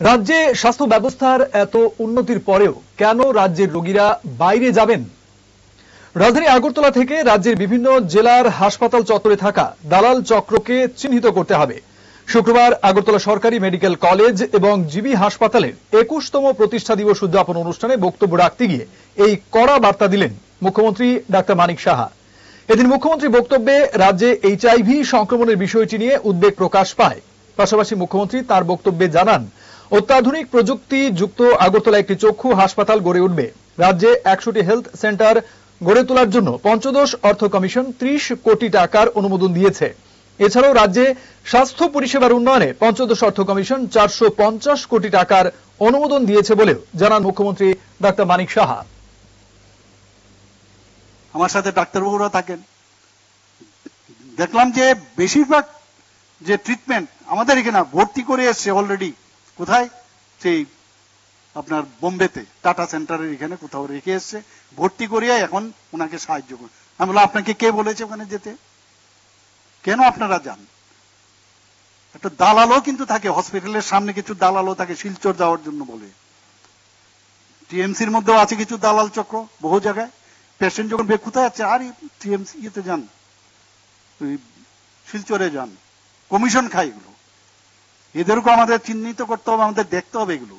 রাজ্যে স্বাস্থ্য ব্যবস্থার এত উন্নতির পরেও কেন রাজ্যের রোগীরা বাইরে যাবেন? রাজধানী আগরতলা থেকে রাজ্যের বিভিন্ন জেলার হাসপাতাল চত্বরে থাকা দালাল চক্রকে চিহ্নিত করতে হবে। শুক্রবার আগরতলা সরকারি মেডিকেল কলেজ এবং জিবি হাসপাতালের একুশতম প্রতিষ্ঠা দিবস উদযাপন অনুষ্ঠানে বক্তব্য রাখতে গিয়ে এই কড়া বার্তা দিলেন মুখ্যমন্ত্রী ডাক্তার মানিক সাহা। এদিন মুখ্যমন্ত্রী বক্তব্যে রাজ্যে এইচআইভি সংক্রমণের বিষয়টি নিয়ে উদ্বেগ প্রকাশ পায়। পাশাপাশি মুখ্যমন্ত্রী তার বক্তব্যে জানান অত্যাধুনিক প্রযুক্তি যুক্ত আগরতলা একটি চক্ষু হাসপাতাল গড়ে উঠবে। রাজ্যে একশোটি হেলথ সেন্টার গড়ে তোলার জন্য পঞ্চদশ অর্থ কমিশন ত্রিশ কোটি টাকার অনুমোদন দিয়েছে। এছাড়াও রাজ্যে স্বাস্থ্য পরিষেবার উন্নয়নে পঞ্চদশ অর্থ কমিশন চারশো পঞ্চাশ কোটি টাকার অনুমোদন দিয়েছে বলেও জানান মুখ্যমন্ত্রী ডাক্তার মানিক সাহা। আমার সাথে ডাক্তারবাবুরা থাকেন। দেখলাম যে বেশিরভাগ যে ট্রিটমেন্ট আমাদের এখানে ভর্তি করে এসছে অলরেডি কোথায়? সেই আপনার বোম্বেতে, টাটা সেন্টারের এখানে কোথাও রেখে এসছে। ভর্তি করিয়ে এখন ওনাকে সাহায্য করুন আমি বললাম, আপনাকে কে বলেছে ওখানে যেতে? কেন আপনারা যান? একটা দালালও কিন্তু থাকে, হসপিটালের সামনে কিছু দালালও থাকে, শিলচর যাওয়ার জন্য বলে। টিএমসির মধ্যেও আছে কিছু দালাল চক্র, বহু জায়গায়। পেশেন্ট যখন কোথায় আছে? আর, টিএমসি ইয়েতে যান। শিলচরে যান। কমিশন খায় এগুলো। এদেরকেও আমাদের চিহ্নিত করতে হবে, আমাদের দেখতে হবে এগুলো।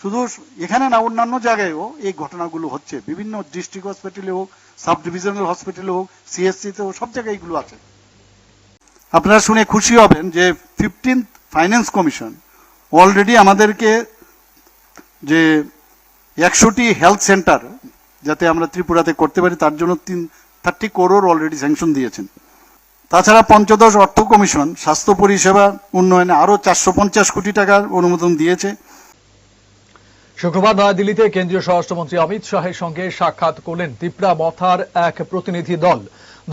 শুধু এখানে না, অন্যান্য জায়গায়ও এই ঘটনাগুলো হচ্ছে। বিভিন্ন ডিস্ট্রিক্ট হসপিটালে হোক সাব ডিভিশনাল হসপিটালে হোক সিএসসি তে হোক, সব জায়গায় এগুলো আছে। আপনারা শুনে খুশি হবেন যে ফিফটিন ফাইন্যান্স কমিশন অলরেডি আমাদেরকে যে একশোটি হেলথ সেন্টার যাতে আমরা ত্রিপুরাতে করতে পারি, তার জন্য তিন থার্টি করোড় অলরেডি স্যাংশন দিয়েছেন। তাছাড়া পঞ্চদশ অর্থ কমিশন স্বাস্থ্য পরিষেবা উন্নয়নে আরও চারশো পঞ্চাশ কোটি টাকার অনুমোদন দিয়েছে। শুক্রবার নয়াদিল্লিতে কেন্দ্রীয় স্বরাষ্ট্রমন্ত্রী অমিত শাহের সঙ্গে সাক্ষাৎ করলেন তিপ্রা মথার এক প্রতিনিধি দল।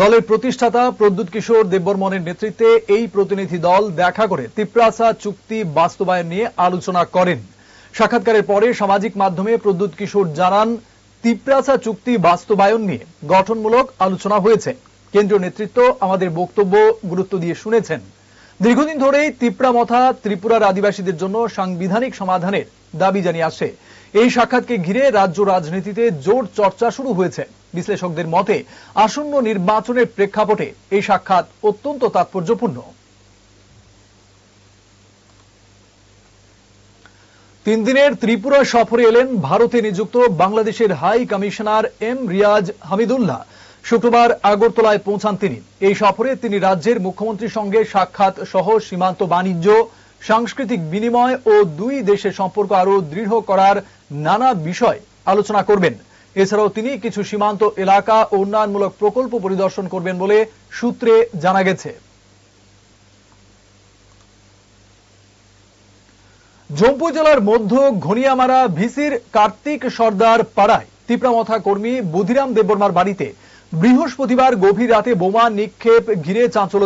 দলের প্রতিষ্ঠাতা প্রদ্যুৎ কিশোর দেববর্মনের নেতৃত্বে এই প্রতিনিধি দল দেখা করে তিপ্রাসা চুক্তি বাস্তবায়ন নিয়ে আলোচনা করেন। সাক্ষাৎকারের পরে সামাজিক মাধ্যমে প্রদ্যুৎ কিশোর জানান, তিপ্রাসা চুক্তি বাস্তবায়ন নিয়ে গঠনমূলক আলোচনা হয়েছে। কেন্দ্রীয় নেতৃত্ব আমাদের বক্তব্য গুরুত্ব দিয়ে শুনেছেন। দীর্ঘদিন ধরেই তিপ্রামথা ত্রিপুরার আদিবাসীদের জন্য সাংবিধানিক সমাধানের দাবি জানিয়ে আসে। এই সাক্ষাৎকে ঘিরে রাজ্য রাজনীতিতে জোর চর্চা শুরু হয়েছে। বিশ্লেষকদের মতে, আসন্ন নির্বাচনের প্রেক্ষাপটে এই সাক্ষাৎ অত্যন্ত তাৎপর্যপূর্ণ। তিন দিনের ত্রিপুরা সফরে এলেন ভারতে নিযুক্ত বাংলাদেশের high commissioner M Riaz Hamidullah. শুক্রবার আগরতলায় পৌঁছান তিনি। এই সফরে তিনি রাজ্যের মুখ্যমন্ত্রীর সঙ্গে সাক্ষাৎ সহ সীমান্ত বাণিজ্য, সাংস্কৃতিক বিনিময় ও দুই দেশের সম্পর্ক আরও দৃঢ় করার নানা বিষয় আলোচনা করবেন। এছাড়াও তিনি কিছু সীমান্ত এলাকা ও উন্নয়নমূলক প্রকল্প পরিদর্শন করবেন বলে সূত্রে জানা গেছে। জম্পু জেলার মধ্য ঘনিয়ামারা ভিসির কার্তিক সর্দার পাড়ায় তিপ্রামথা কর্মী বুধিরাম দেববর্মার বাড়িতে বৃহস্পতিবার গভীর রাতে বোমা নিক্ষেপ ঘিরে চাঞ্চল্য